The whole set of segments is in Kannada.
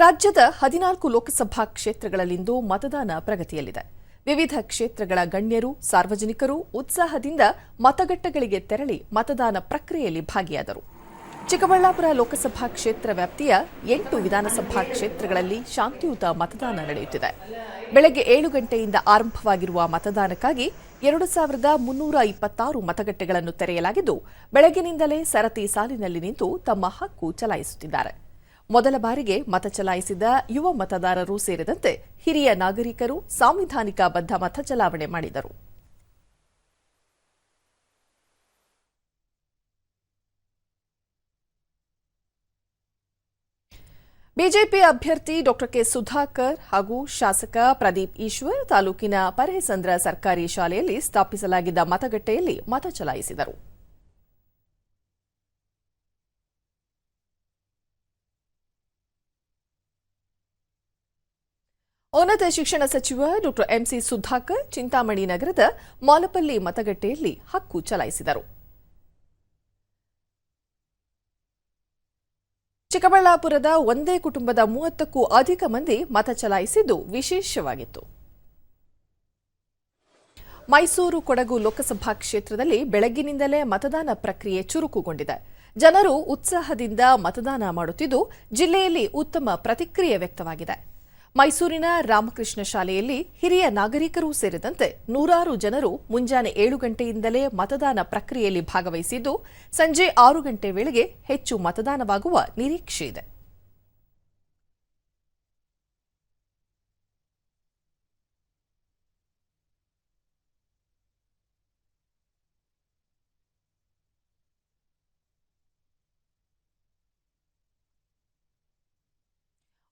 ರಾಜ್ಯದ ಹದಿನಾಲ್ಕು ಲೋಕಸಭಾ ಕ್ಷೇತ್ರಗಳಲ್ಲಿಂದು ಮತದಾನ ಪ್ರಗತಿಯಲ್ಲಿದೆ. ವಿವಿಧ ಕ್ಷೇತ್ರಗಳ ಗಣ್ಯರು, ಸಾರ್ವಜನಿಕರು ಉತ್ಸಾಹದಿಂದ ಮತಗಟ್ಟೆಗಳಿಗೆ ತೆರಳಿ ಮತದಾನ ಪ್ರಕ್ರಿಯೆಯಲ್ಲಿ ಭಾಗಿಯಾದರು. ಚಿಕ್ಕಬಳ್ಳಾಪುರ ಲೋಕಸಭಾ ಕ್ಷೇತ್ರ ವ್ಯಾಪ್ತಿಯ ಎಂಟು ವಿಧಾನಸಭಾ ಕ್ಷೇತ್ರಗಳಲ್ಲಿ ಶಾಂತಿಯುತ ಮತದಾನ ನಡೆಯುತ್ತಿದೆ. ಬೆಳಗ್ಗೆ ಏಳು ಗಂಟೆಯಿಂದ ಆರಂಭವಾಗಿರುವ ಮತದಾನಕ್ಕಾಗಿ ಎರಡು ಸಾವಿರದ ಮುನ್ನೂರ ಇಪ್ಪತ್ತಾರು ಮತಗಟ್ಟೆಗಳನ್ನು ತೆರೆಯಲಾಗಿದ್ದು ಬೆಳಗಿನಿಂದಲೇ ಸರತಿ ಸಾಲಿನಲ್ಲಿ ನಿಂತು ತಮ್ಮ ಹಕ್ಕು ಚಲಾಯಿಸುತ್ತಿದ್ದಾರೆ. ಮೊದಲ ಬಾರಿಗೆ ಮತ ಚಲಾಯಿಸಿದ ಯುವ ಮತದಾರರು ಸೇರಿದಂತೆ ಹಿರಿಯ ನಾಗರಿಕರು ಸಾಂವಿಧಾನಿಕ ಬದ್ಧ ಮತ ಚಲಾವಣೆ ಮಾಡಿದರು. ಬಿಜೆಪಿ ಅಭ್ಯರ್ಥಿ ಡಾ ಕೆ ಸುಧಾಕರ್ ಹಾಗೂ ಶಾಸಕ ಪ್ರದೀಪ್ ಈಶ್ವರ್ ತಾಲೂಕಿನ ಪರೇಸಂದ್ರ ಸರ್ಕಾರಿ ಶಾಲೆಯಲ್ಲಿ ಸ್ಥಾಪಿಸಲಾಗಿದ್ದ ಮತಗಟ್ಟೆಯಲ್ಲಿ ಮತ ಚಲಾಯಿಸಿದರು. ಉನ್ನತ ಶಿಕ್ಷಣ ಸಚಿವ ಡಾ ಎಂಸಿ ಸುಧಾಕರ್ ಚಿಂತಾಮಣಿ ನಗರದ ಮಾಲಪಲ್ಲಿ ಮತಗಟ್ಟೆಯಲ್ಲಿ ಹಕ್ಕು ಚಲಾಯಿಸಿದರು. ಚಿಕ್ಕಬಳ್ಳಾಪುರದ ಒಂದೇ ಕುಟುಂಬದ ಮೂವತ್ತಕ್ಕೂ ಅಧಿಕ ಮಂದಿ ಮತ ಚಲಾಯಿಸಿದ್ದು ವಿಶೇಷವಾಗಿತ್ತು. ಮೈಸೂರು ಕೊಡಗು ಲೋಕಸಭಾ ಕ್ಷೇತ್ರದಲ್ಲಿ ಬೆಳಗ್ಗಿನಿಂದಲೇ ಮತದಾನ ಪ್ರಕ್ರಿಯೆ ಚುರುಕುಗೊಂಡಿದೆ. ಜನರು ಉತ್ಸಾಹದಿಂದ ಮತದಾನ ಮಾಡುತ್ತಿದ್ದು, ಜಿಲ್ಲೆಯಲ್ಲಿ ಉತ್ತಮ ಪ್ರತಿಕ್ರಿಯೆ ವ್ಯಕ್ತವಾಗಿದೆ. ಮೈಸೂರಿನ ರಾಮಕೃಷ್ಣ ಶಾಲೆಯಲ್ಲಿ ಹಿರಿಯ ನಾಗರಿಕರೂ ಸೇರಿದಂತೆ ನೂರಾರು ಜನರು ಮುಂಜಾನೆ ಏಳು ಗಂಟೆಯಿಂದಲೇ ಮತದಾನ ಪ್ರಕ್ರಿಯೆಯಲ್ಲಿ ಭಾಗವಹಿಸಿದ್ದು, ಸಂಜೆ ಆರು ಗಂಟೆ ವೇಳೆಗೆ ಹೆಚ್ಚು ಮತದಾನವಾಗುವ ನಿರೀಕ್ಷೆ ಇದೆ.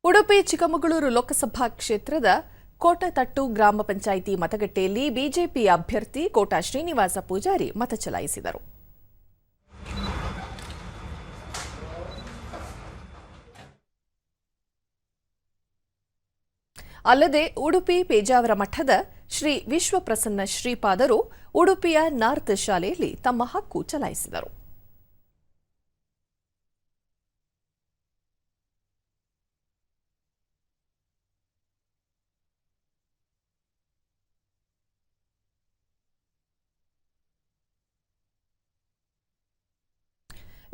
ಉಡುಪಿ, ಚಿಕ್ಕಮಗಳೂರು ಲೋಕಸಭಾ ಕ್ಷೇತ್ರದ ಕೋಟತಟ್ಟು ಗ್ರಾಮ ಪಂಚಾಯಿತಿ ಮತಗಟ್ಟೆಯಲ್ಲಿ ಬಿಜೆಪಿ ಅಭ್ಯರ್ಥಿ ಕೋಟಾ ಶ್ರೀನಿವಾಸ ಪೂಜಾರಿ ಮತ ಚಲಾಯಿಸಿದರು. ಅಲ್ಲದೆ ಉಡುಪಿ ಪೇಜಾವರ ಮಠದ ಶ್ರೀ ವಿಶ್ವಪ್ರಸನ್ನ ಶ್ರೀಪಾದರು ಉಡುಪಿಯ ನಾರ್ತ್ ಶಾಲೆಯಲ್ಲಿ ತಮ್ಮ ಹಕ್ಕು ಚಲಾಯಿಸಿದರು.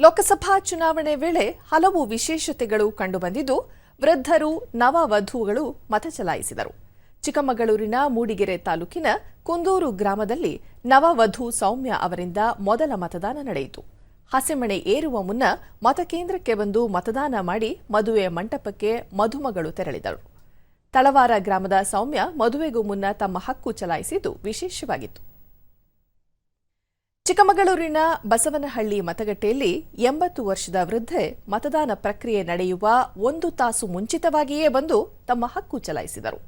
ಲೋಕಸಭಾ ಚುನಾವಣೆ ವೇಳೆ ಹಲವು ವಿಶೇಷತೆಗಳು ಕಂಡುಬಂದಿದ್ದು, ವೃದ್ಧರು, ನವವಧುಗಳು ಮತ ಚಲಾಯಿಸಿದರು. ಚಿಕ್ಕಮಗಳೂರಿನ ಮೂಡಿಗೆರೆ ತಾಲೂಕಿನ ಕುಂದೂರು ಗ್ರಾಮದಲ್ಲಿ ನವವಧು ಸೌಮ್ಯ ಅವರಿಂದ ಮೊದಲ ಮತದಾನ ನಡೆಯಿತು. ಹಸೆಮಣೆ ಏರುವ ಮುನ್ನ ಮತಕೇಂದ್ರಕ್ಕೆ ಬಂದು ಮತದಾನ ಮಾಡಿ ಮದುವೆ ಮಂಟಪಕ್ಕೆ ಮಧುಮಗಳು ತೆರಳಿದರು. ತಳವಾರ ಗ್ರಾಮದ ಸೌಮ್ಯ ಮದುವೆಗೂ ಮುನ್ನ ತಮ್ಮ ಹಕ್ಕು ಚಲಾಯಿಸಿದ್ದು ವಿಶೇಷವಾಗಿತ್ತು. ಚಿಕ್ಕಮಗಳೂರಿನ ಬಸವನಹಳ್ಳಿ ಮತಗಟ್ಟೆಯಲ್ಲಿ ಎಂಬತ್ತು ವರ್ಷದ ವೃದ್ಧೆ ಮತದಾನ ಪ್ರಕ್ರಿಯೆ ನಡೆಯುವ ಒಂದು ತಾಸು ಮುಂಚಿತವಾಗಿಯೇ ಬಂದು ತಮ್ಮ ಹಕ್ಕು ಚಲಾಯಿಸಿದರು.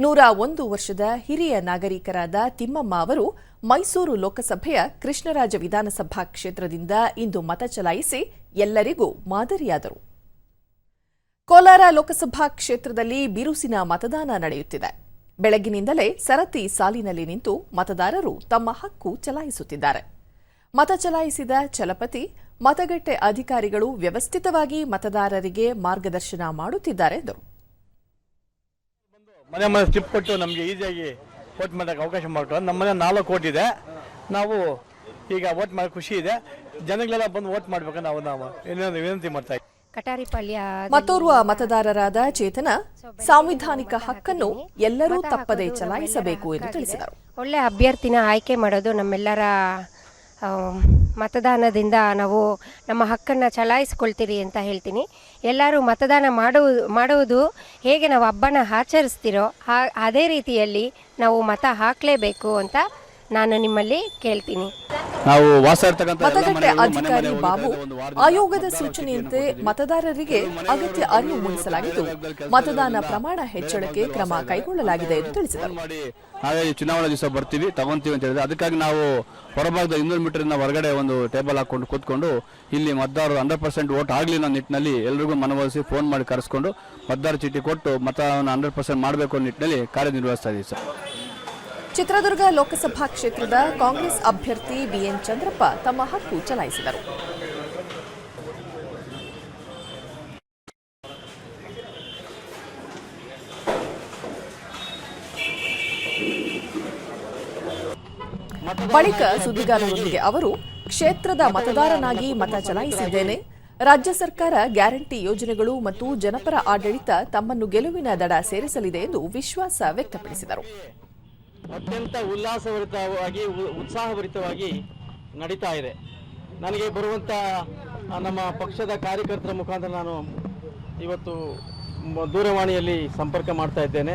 ನೂರ ಒಂದು ವರ್ಷದ ಹಿರಿಯ ನಾಗರಿಕರಾದ ತಿಮ್ಮಮ್ಮ ಅವರು ಮೈಸೂರು ಲೋಕಸಭೆಯ ಕೃಷ್ಣರಾಜ ವಿಧಾನಸಭಾ ಕ್ಷೇತ್ರದಿಂದ ಇಂದು ಮತ ಚಲಾಯಿಸಿ ಎಲ್ಲರಿಗೂ ಮಾದರಿಯಾದರು. ಕೋಲಾರ ಲೋಕಸಭಾ ಕ್ಷೇತ್ರದಲ್ಲಿ ಬಿರುಸಿನ ಮತದಾನ ನಡೆಯುತ್ತಿದೆ. ಬೆಳಗ್ಗಿನಿಂದಲೇ ಸರತಿ ಸಾಲಿನಲ್ಲಿ ನಿಂತು ಮತದಾರರು ತಮ್ಮ ಹಕ್ಕು ಚಲಾಯಿಸುತ್ತಿದ್ದಾರೆ. ಮತ ಚಲಾಯಿಸಿದ ಚಲಪತಿ, ಮತಗಟ್ಟೆ ಅಧಿಕಾರಿಗಳು ವ್ಯವಸ್ಥಿತವಾಗಿ ಮತದಾರರಿಗೆ ಮಾರ್ಗದರ್ಶನ ಮಾಡುತ್ತಿದ್ದಾರೆ ಎಂದರು ಮನೆ ಮನೆ ಸ್ಲಿಪ್ ಕೊಟ್ಟು ನಮಗೆ ಈಸಿಯಾಗಿ ವೋಟ್ ಮಾಡೋಕ್ಕೆ ಅವಕಾಶ ಮಾಡಿಕೊಟ್ಟು ನಮ್ಮ ನಾಲ್ಕು ಕೋಟಿ ಇದೆ. ನಾವು ಈಗ ವೋಟ್ ಮಾಡೋ ಖುಷಿ ಇದೆ. ಜನಗಳೆಲ್ಲ ಬಂದು ವೋಟ್ ಮಾಡ್ಬೇಕು ನಾವು ನಾವು ವಿನಂತಿ ಮಾಡ್ತಾ ಕಟಾರಿಪಾಳ್ಯ ಮತ್ತೋರ್ವ ಮತದಾರರಾದ ಚೇತನ ಸಾಂವಿಧಾನಿಕ ಹಕ್ಕನ್ನು ಎಲ್ಲರೂ ತಪ್ಪದೆ ಚಲಾಯಿಸಬೇಕು ಎಂದು ತಿಳಿಸಿದರು. ಒಳ್ಳೆ ಅಭ್ಯರ್ಥಿನ ಆಯ್ಕೆ ಮಾಡೋದು ನಮ್ಮೆಲ್ಲರ ಮತದಾನದಿಂದ ನಾವು ನಮ್ಮ ಹಕ್ಕನ್ನು ಚಲಾಯಿಸ್ಕೊಳ್ತೀರಿ ಅಂತ ಹೇಳ್ತೀನಿ. ಎಲ್ಲರೂ ಮತದಾನ ಮಾಡುವುದು ಮಾಡುವುದು ಹೇಗೆ ನಾವು ಹಬ್ಬನ ಆಚರಿಸ್ತಿರೋ ಅದೇ ರೀತಿಯಲ್ಲಿ ನಾವು ಮತ ಹಾಕಲೇಬೇಕು ಅಂತ ನಾನು ನಿಮ್ಮಲ್ಲಿ ಕೇಳ್ತೀನಿ. ನಾವು ವಾಸ ಇರ್ತಕ್ಕಂಥ ಮತಗಟ್ಟೆ ಅಧಿಕಾರಿ ಬಾಬು ಆಯೋಗದ ಸೂಚನೆಯಂತೆ ಮತದಾರರಿಗೆ ಅಗತ್ಯ ಅರಿವು ಮೂಡಿಸಲಾಗಿದ್ದು ಮತದಾನ ಪ್ರಮಾಣ ಹೆಚ್ಚಳಕ್ಕೆ ಕ್ರಮ ಕೈಗೊಳ್ಳಲಾಗಿದೆ ಎಂದು ತಿಳಿಸಿದರು. ಹಾಗಾಗಿ ನಾವೇ ಚುನಾವಣಾ ದಿವಸ ಬರ್ತೀವಿ ತಗೊಂತೀವಿ ಅಂತ ಹೇಳಿದ್ರೆ ಅದಕ್ಕಾಗಿ ನಾವು ಹೊರಭಾಗದ ಇನ್ನೂರು ಮೀಟರ್ ಹೊರಗಡೆ ಒಂದು ಟೇಬಲ್ ಹಾಕೊಂಡು ಕೂತ್ಕೊಂಡು ಇಲ್ಲಿ ಮತದಾರರು ಹಂಡ್ರೆಡ್ ಪರ್ಸೆಂಟ್ ವೋಟ್ ಆಗಲಿ ಅನ್ನೋ ನಿಟ್ಟಿನಲ್ಲಿ ಎಲ್ರಿಗೂ ಮನವೊಲಿಸಿ ಫೋನ್ ಮಾಡಿ ಕರೆಸ್ಕೊಂಡು ಮತದಾರ ಚೀಟಿ ಕೊಟ್ಟು ಮತವನ್ನು ಹಂಡ್ರೆಡ್ ಪರ್ಸೆಂಟ್ ಮಾಡಬೇಕು ಅನ್ನೋ ನಿಟ್ಟಿನಲ್ಲಿ ಕಾರ್ಯನಿರ್ವಹಿಸ್ತಾ ಇದ್ದೀವಿ ಸರ್. ಚಿತ್ರದುರ್ಗ ಲೋಕಸಭಾ ಕ್ಷೇತ್ರದ ಕಾಂಗ್ರೆಸ್ ಅಭ್ಯರ್ಥಿ ಬಿಎನ್ ಚಂದ್ರಪ್ಪ ತಮ್ಮ ಹಕ್ಕು ಚಲಾಯಿಸಿದರು. ಬಳಿಕ ಸುದ್ದಿಗಾರರೊಂದಿಗೆ ಅವರು, ಕ್ಷೇತ್ರದ ಮತದಾರನಾಗಿ ಮತ ಚಲಾಯಿಸಿದ್ದೇನೆ. ರಾಜ್ಯ ಸರ್ಕಾರ ಗ್ಯಾರಂಟಿ ಯೋಜನೆಗಳು ಮತ್ತು ಜನಪರ ಆಡಳಿತ ತಮ್ಮನ್ನು ಗೆಲುವಿನ ದಡ ಸೇರಿಸಲಿದೆ ಎಂದು ವಿಶ್ವಾಸ ವ್ಯಕ್ತಪಡಿಸಿದರು. ಅತ್ಯಂತ ಉಲ್ಲಾಸಭರಿತವಾಗಿ ಉತ್ಸಾಹಭರಿತವಾಗಿ ನಡೀತಾ ಇದೆ. ನನಗೆ ಬರುವಂಥ ನಮ್ಮ ಪಕ್ಷದ ಕಾರ್ಯಕರ್ತರ ಮುಖಾಂತರ ನಾನು ಇವತ್ತು ದೂರವಾಣಿಯಲ್ಲಿ ಸಂಪರ್ಕ ಮಾಡ್ತಾ ಇದ್ದೇನೆ.